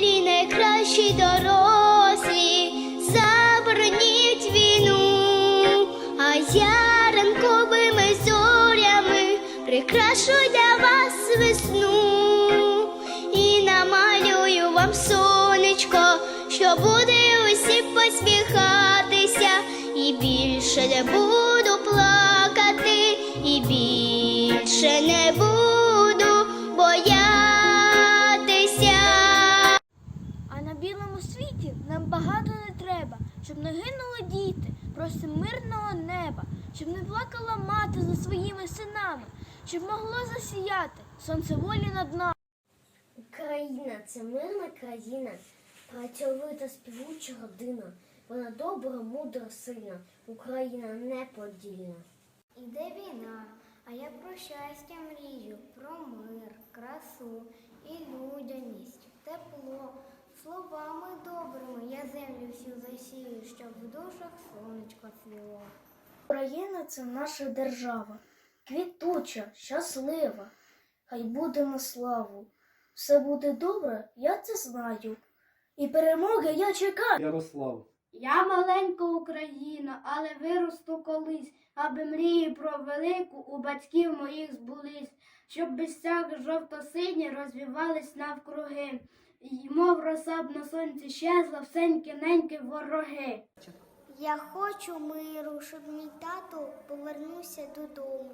милі найкращі дорослі, забороніть війну, а я ранковими зорями прикрашу для вас весну. І намалюю вам сонечко, що буде усі посміхатися, і більше не буду багато не треба, щоб не гинули діти, просимо мирного неба, щоб не плакала мати за своїми синами, щоб могло засіяти сонце волі над нами. Україна це мирна країна, працьовита співуча родина. Вона добра, мудра, сильна, Україна неподільна. Іде війна, а я про щастя мрію, про мир, красу і людяність, тепло. Словами добрими я землю всю засію, щоб в душах сонечко цвіло. Україна це наша держава, квітуча, щаслива. Хай буде на славу. Все буде добре, я це знаю. І перемоги я чекаю. Ярослав. Я маленька Україна, але виросту колись, аби мрії про велику у батьків моїх збулись, щоб безсяк жовто-сині розвівались навкруги, і мов роса б на сонці щезла всенькі ненькі вороги. Я хочу миру, щоб мій тато повернувся додому.